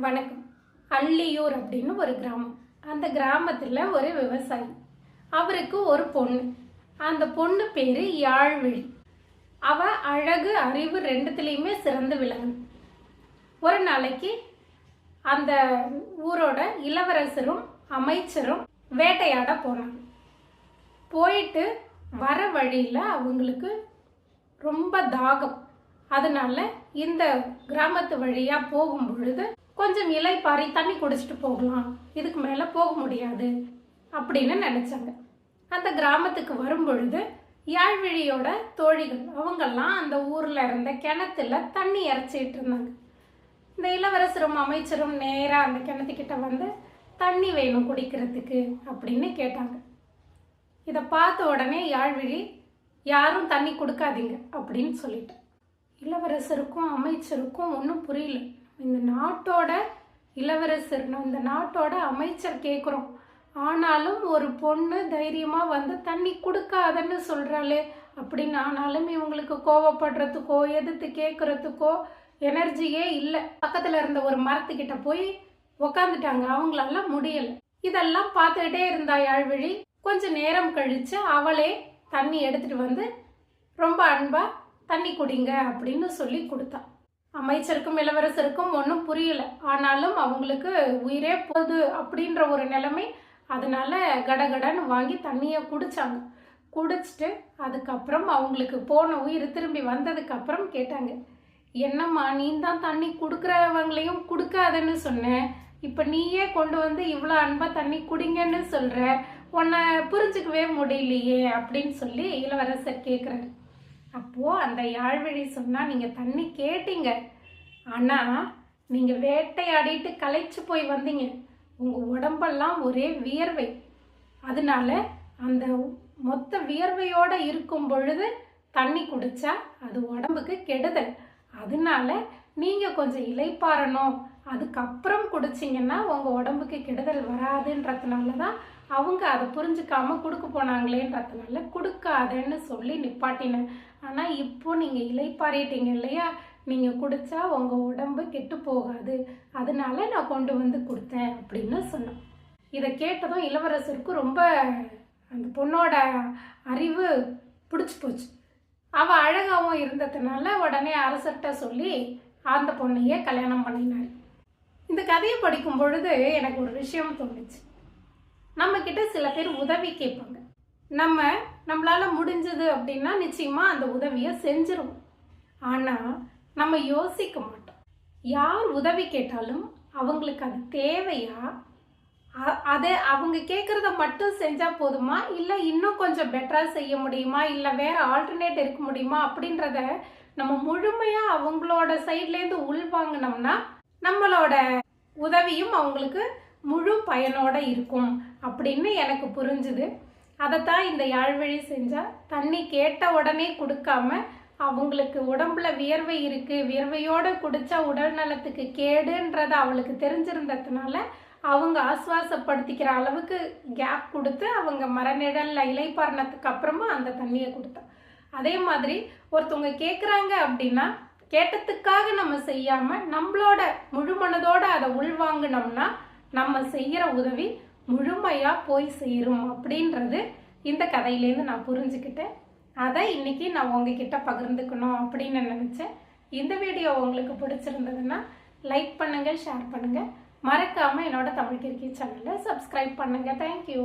வணக்கம். அள்ளியூர் அப்படின்னு ஒரு கிராமம். அந்த கிராமத்தில் ஒரு விவசாயி. அவருக்கு ஒரு பொண்ணு. அந்த பொண்ணு பேர் யாழ்விழி. அவ அழகு அறிவு ரெண்டுத்துலேயுமே சிறந்து விளங்கு. ஒரு நாளைக்கு அந்த ஊரோட இளவரசரும் அமைச்சரும் வேட்டையாட போனாங்க. போயிட்டு வர வழியில் அவங்களுக்கு ரொம்ப தாகம். அதனால இந்த கிராமத்து வழியாக போகும் பொழுது கொஞ்சம் இலை பாரி தண்ணி குடிச்சிட்டு போகலாம். இதுக்கு மேலே போக முடியாது அப்படின்னு நினச்சாங்க. அந்த கிராமத்துக்கு வரும் பொழுது யாழ்விழியோட தோழிகள் அவங்கெல்லாம் அந்த ஊரில் இருந்த கிணத்துல தண்ணி இறைச்சிட்டு இருந்தாங்க. இந்த இளவரசரும் அமைச்சரும் நேராக அந்த கிணத்துக்கிட்ட வந்து தண்ணி வேணும் குடிக்கிறதுக்கு அப்படின்னு கேட்டாங்க. இதை பார்த்த உடனே யாழ்விழி யாரும் தண்ணி கொடுக்காதீங்க அப்படின்னு சொல்லிட்டேன் இளவரசருக்கும் அமைச்சருக்கும் ஒன்றும் புரியல. இந்த நாட்டோட இளவரசர் இந்த நாட்டோட அமைச்சர் கேட்குறோம் ஆனாலும் ஒரு பொண்ணு தைரியமாக வந்து தண்ணி கொடுக்காதன்னு சொல்கிறாளே அப்படின்னு ஆனாலும் இவங்களுக்கு கோவப்படுறதுக்கோ எதிர்த்து கேட்குறதுக்கோ எனர்ஜியே இல்லை. பக்கத்தில் இருந்த ஒரு மரத்துக்கிட்ட போய் உக்காந்துட்டாங்க. அவங்களால முடியலை. இதெல்லாம் பார்த்துக்கிட்டே இருந்தா யாழ்விழி கொஞ்ச நேரம் கழித்து அவளே தண்ணி எடுத்துட்டு வந்து ரொம்ப அன்பாக தண்ணி குடிங்க அப்படின்னு சொல்லி கொடுத்தா. அமைச்சருக்கும் இளவரசருக்கும் ஒன்றும் புரியல. ஆனாலும் அவங்களுக்கு உயிரே போகுது அப்படின்ற ஒரு நிலைமை அதனால கடகடன்னு வாங்கி தண்ணியை குடித்தாங்க குடிச்சிட்டு அதுக்கப்புறம் அவங்களுக்கு போன உயிர் திரும்பி வந்ததுக்கப்புறம் கேட்டாங்க என்னம்மா நீ தான் தண்ணி கொடுக்குறவங்களையும் கொடுக்காதன்னு சொன்னேன் இப்போ நீயே கொண்டு வந்து இவ்வளோ அன்பாக தண்ணி குடிங்கன்னு சொல்கிற உன்னை புரிஞ்சுக்கவே முடியலையே அப்படின்னு சொல்லி இளவரசர் கேட்குறாரு அப்போது அந்த யாழ்வழி சொன்னால் நீங்கள் தண்ணி கேட்டீங்க. ஆனால் நீங்கள் வேட்டையாடிட்டு களைச்சு போய் வந்தீங்க. உங்கள் உடம்பெல்லாம் ஒரே வியர்வை. அதனால அந்த மொத்த வியர்வையோடு இருக்கும் பொழுது தண்ணி குடிச்சா அது உடம்புக்கு கெடுதல். அதனால நீங்கள் கொஞ்சம் இலைப்பாறணும். அதுக்கப்புறம் குடிச்சிங்கன்னா உங்கள் உடம்புக்கு கெடுதல் வராதுன்றதுனால தான் அவங்க அதை புரிஞ்சுக்காம கொடுக்க போனாங்களேன்றதுனால கொடுக்காதேன்னு சொல்லி நிப்பாட்டினேன். ஆனால் இப்போ நீங்கள் இலைப்பாறிட்டீங்க இல்லையா? நீங்கள் குடித்தா உங்கள் உடம்பு கெட்டு போகாது. அதனால நான் கொண்டு வந்து கொடுத்தேன் அப்படின்னு சொன்னேன். இதை கேட்டதும் இளவரசருக்கு ரொம்ப அந்த பொண்ணோட அறிவு பிடிச்சி போச்சு. அவள் அழகாகவும் இருந்ததுனால உடனே அரசர்கிட்ட சொல்லி அந்த பொண்ணையே கல்யாணம் பண்ணினார். இந்த கதையை படிக்கும் பொழுது எனக்கு ஒரு விஷயம் தோணுச்சு. நம்மக்கிட்ட கிட்ட சில பேர் உதவி கேட்பாங்க. நம்ம நம்மளால் முடிஞ்சது அப்படின்னா நிச்சயமாக அந்த உதவியை செஞ்சிருவோம். ஆனால் நம்ம யோசிக்க மாட்டோம். யார் உதவி கேட்டாலும் அவங்களுக்கு அது தேவையா? அதை அவங்க கேட்குறத மட்டும் செஞ்சால் போதுமா? இல்லை இன்னும் கொஞ்சம் பெட்டராக செய்ய முடியுமா? இல்லை வேறு ஆல்டர்னேட் இருக்க முடியுமா? அப்படின்றத நம்ம முழுமையாக அவங்களோட சைட்லேருந்து உள்வாங்கினோம்னா நம்மளோட உதவியும் அவங்களுக்கு முழு பயனோடு இருக்கும் அப்படின்னு எனக்கு புரிஞ்சுது. அதைத்தான் இந்த யாழ்வழி செஞ்சால் தண்ணி கேட்ட உடனே கொடுக்காம அவங்களுக்கு உடம்புல வியர்வை இருக்குது வியர்வையோடு குடித்தா உடல் நலத்துக்கு கேடுன்றது அவளுக்கு தெரிஞ்சிருந்ததுனால அவங்க ஆஸ்வாசப்படுத்திக்கிற அளவுக்கு கேப் கொடுத்து அவங்க மரநிழலில் இலைப்பாரணத்துக்கு அப்புறமா அந்த தண்ணியை கொடுத்தா. அதே மாதிரி ஒருத்தவங்க கேட்குறாங்க அப்படின்னா கேட்டதுக்காக நம்ம செய்யாமல் நம்மளோட முழு மனதோடு அதை உள்வாங்கினோம்னா நம்ம செய்கிற உதவி முழுமையாக போய் சேரும் அப்படின்றது இந்த கதையிலேருந்து நான் புரிஞ்சுக்கிட்டேன். அதை இன்னைக்கு நான் உங்ககிட்ட பகிர்ந்துக்கணும் அப்படின்னு நினச்சேன். இந்த வீடியோ உங்களுக்கு பிடிச்சிருந்ததுன்னா லைக் பண்ணுங்கள் ஷேர் பண்ணுங்கள் மறக்காமல் என்னோட தமிழ் கிரிக்கி சேனலை சப்ஸ்கிரைப் பண்ணுங்கள் தேங்க்யூ